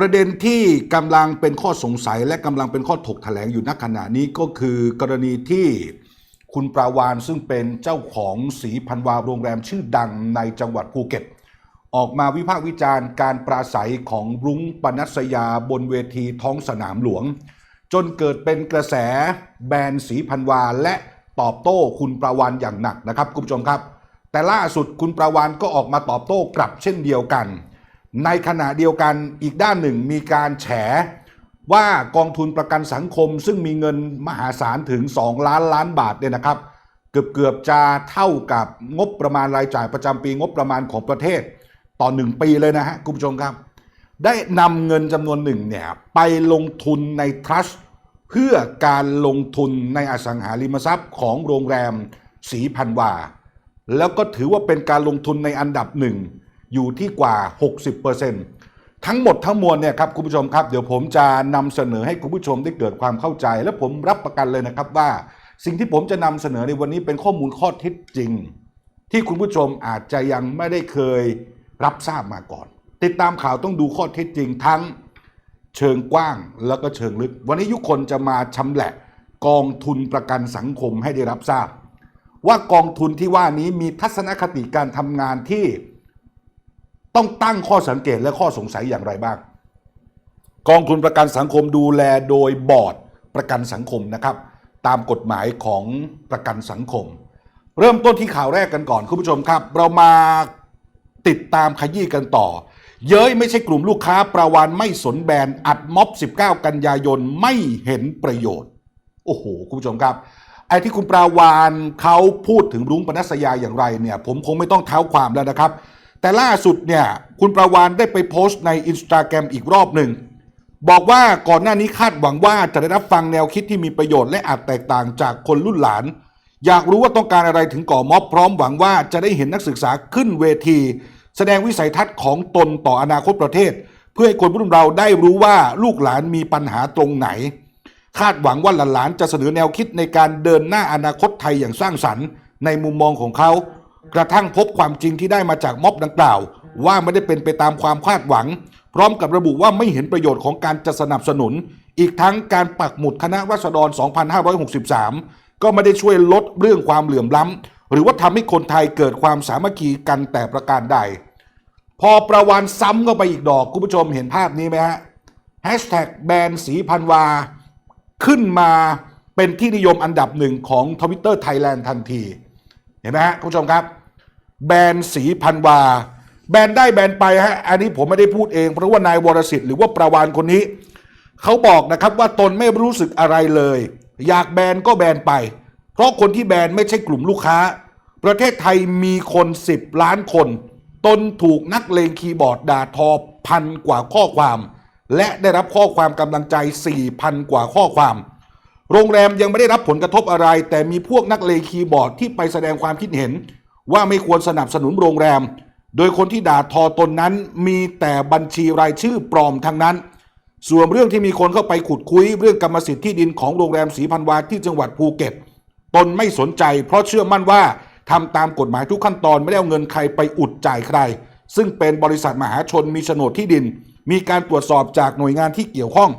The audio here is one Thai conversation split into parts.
ประเด็นที่กำลังเป็นข้อสงสัยและกำลังเป็นข้อถกแถลงอยู่ณขณะนี้ก็คือกรณีที่คุณปราวานซึ่งเป็นเจ้าของสีพันวาโรงแรมชื่อดังในจังหวัดภูเก็ต ออกมาวิพากษ์วิจารณ์การปราศัยของรุ้งปนัสยาบนเวทีท้องสนามหลวง จนเกิดเป็นกระแสแบนสีพันวาและตอบโต้คุณประวานอย่างหนักนะครับคุณผู้ชมครับ แต่ล่าสุดคุณประวานก็ออกมาตอบโต้กลับเช่นเดียวกัน ในขณะเดียวกันอีกด้านหนึ่งมีการแฉว่ากองทุนประกันสังคม ซึ่งมีเงินมหาศาลถึง 2 ล้านล้านบาทเนี่ยนะครับ เกือบเกือบๆจะเท่ากับงบประมาณรายจ่ายประจำปีงบประมาณของประเทศ ต่อหนึ่งปีเลยนะฮะคุณผู้ชมครับ ได้นำเงินจำนวนหนึ่งเนี่ยไปลงทุนในทรัสต์เพื่อการลงทุนในอสังหาริมทรัพย์ของโรงแรมสีพันวา แล้วก็ถือว่าเป็นการลงทุนในอันดับหนึ่ง อยู่ที่กว่า 60%ทั้งหมดทั้งมวลเนี่ยครับคุณผู้ชมครับ เดี๋ยวผมจะนำเสนอให้คุณผู้ชมได้เกิดความเข้าใจ และผมรับประกันเลยนะครับว่า สิ่งที่ผมจะนำเสนอในวันนี้เป็นข้อมูลข้อเท็จจริง ที่คุณผู้ชมอาจจะยังไม่ได้เคยรับทราบมาก่อน ติดตามข่าวต้องดูข้อเท็จจริงทั้งเชิงกว้างแล้วก็เชิงลึก วันนี้ยุคคนจะมาชำแหละกองทุนประกันสังคมให้ได้รับทราบ ว่ากองทุนที่ว่านี้มีทัศนคติการทำงานที่ ต้องตั้งข้อสังเกตและข้อสงสัยอย่างไรบ้าง กองทุนประกันสังคมดูแลโดยบอร์ดประกันสังคมนะครับ ตามกฎหมายของประกันสังคม เริ่มต้นที่ข่าวแรกกันก่อนคุณผู้ชมครับ เรามาติดตามขยี้กันต่อ เย้ยไม่ใช่กลุ่มลูกค้าประวานไม่สนแบนอัดม็อบ 19 กันยายนไม่เห็นประโยชน์ โอ้โห คุณผู้ชมครับไอ้ที่คุณปราวานเขาพูดถึงรุ้งปนัสยาอย่างไรเนี่ย ผมคงไม่ต้องเท้าความแล้วนะครับ แต่ล่าสุดเนี่ยคุณปราวานได้ไปโพสต์ในอินสตาแกรมอีกรอบหนึ่ง บอกว่าก่อนหน้านี้คาดหวังว่าจะได้รับฟังแนวคิดที่มีประโยชน์และอาจแตกต่างจากคนรุ่นหลาน อยากรู้ว่าต้องการอะไรถึงก่อม็อบพร้อมหวังว่าจะได้เห็นนักศึกษาขึ้นเวที แสดงวิสัยทัศน์ของตนต่ออนาคตประเทศ เพื่อให้คนรุ่นเราได้รู้ว่าลูกหลานมีปัญหาตรงไหน คาดหวังว่าหลานๆจะเสนอแนวคิดในการเดินหน้าอนาคตไทยอย่างสร้างสรรค์ ในมุมมองของเขา กระทั่งพบความจริงที่ได้มาจากม็อบดังกล่าว ว่าไม่ได้เป็นไปตามความคาดหวัง พร้อมกับระบุว่าไม่เห็นประโยชน์ของการจะสนับสนุน อีกทั้งการปักหมุดคณะรัษฎร 2563 ก็ไม่ได้ช่วยลดเรื่องความเหลื่อมล้ำ หรือว่าทำให้คนไทยเกิดความสามัคคีกันแต่ประการใด พอประวันซ้ำเข้าไปอีกดอกคุณผู้ชมเห็นภาพนี้ไหมฮะแฮชแท็กแบนสีพันวา ขึ้นมาเป็นที่นิยมอันดับหนึ่งของทวิตเตอร์ไทยแลนด์ทันที เห็นไหมฮะคุณผู้ชมครับ แบนสีพันวา แบนได้แบนไปฮะอันนี้ผมไม่ได้พูดเอง เพราะว่านายวรสิทธิ์หรือว่าประวานคนนี้ เขาบอกนะครับว่าตนไม่รู้สึกอะไรเลย อยากแบนก็แบนไป เพราะคนที่แบนไม่ใช่กลุ่มลูกค้า ประเทศไทยมีคน 10 ล้านคน ตนถูกนักเลงคีย์บอร์ดด่าทอพันกว่าข้อความ และได้รับข้อความกำลังใจ 4,000 กว่าข้อความโรงแรมยังไม่ได้รับผลกระทบอะไร แต่มีพวกนักเลงคีย์บอร์ดที่ไปแสดงความคิดเห็น ว่าไม่ควรสนับสนุนโรงแรม โดยคนที่ด่าทอตนนั้นมีแต่บัญชีรายชื่อปลอมทั้งนั้น ส่วนเรื่องที่มีคนเข้าไปขุดคุย เรื่องกรรมสิทธิ์ที่ดินของโรงแรมสีพันวาที่จังหวัดภูเก็ต ตนไม่สนใจ เพราะเชื่อมั่นว่าทำตามกฎหมายทุกขั้นตอนไม่ได้เอาเงินใครไปอุดจ่ายใคร ซึ่งเป็นบริษัทมหาชนมีโฉนดที่ดิน มีการตรวจสอบจากหน่วยงานที่เกี่ยวข้อง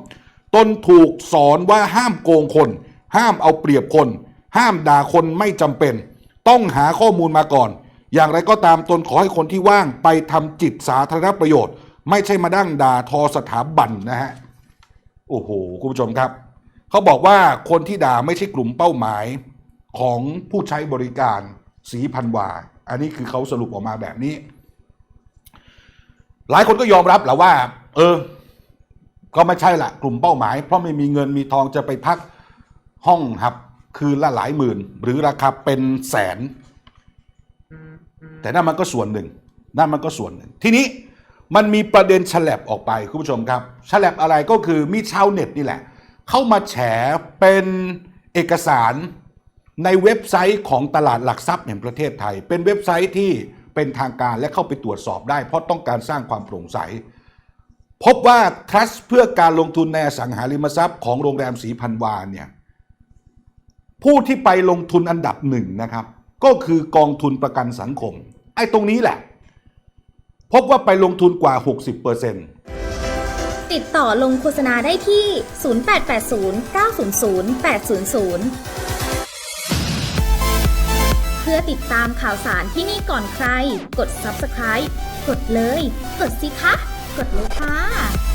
ตนถูกสอนว่าห้ามโกงคน ห้ามเอาเปรียบคน ห้ามด่าคนไม่จำเป็น ต้องหาข้อมูลมาก่อน อย่างไรก็ตามตนขอให้คนที่ว่างไปทำจิตสาธารณประโยชน์ ไม่ใช่มาดั้งด่าทอสถาบันนะฮะโอ้โหคุณผู้ชมครับ เขาบอกว่าคนที่ด่าไม่ใช่กลุ่มเป้าหมายของผู้ใช้บริการสีพันวา อันนี้คือเขาสรุปออกมาแบบนี้ หลายคนก็ยอมรับแหละว่า เออ ก็ไม่ใช่ละกลุ่มเป้าหมาย เพราะไม่มีเงินมีทองจะไปพักห้องครับ คืนละหลายหมื่น หรือราคาเป็นแสน แต่นั่นมันก็ส่วนหนึ่งนั่นมันก็ส่วนหนึ่ง ทีนี้มันมีประเด็นฉลับออกไปคุณผู้ชมครับฉลับอะไรก็คือมีชาวเน็ตนี่แหละ เข้ามาแฉเป็นเอกสารในเว็บไซต์ของตลาดหลักทรัพย์แห่งประเทศไทย เป็นเว็บไซต์ที่เป็นทางการและเข้าไปตรวจสอบได้ เพราะต้องการสร้างความโปร่งใส พบว่า trust เพื่อการลงทุนในสังหาริมทรัพย์ของโรงแรมสีพันวาเนี่ย ผู้ที่ไปลงทุนอันดับหนึ่งนะครับ ก็คือกองทุนประกันสังคม ไอ้ตรงนี้แหละ พบว่าไปลงทุนกว่า 60%ติดต่อลงโฆษณาได้ที่ 0880 900 800 เพื่อติดตามข่าวสารที่นี่ก่อนใคร กด subscribe กดเลย กดสิคะ กดเลยค่ะ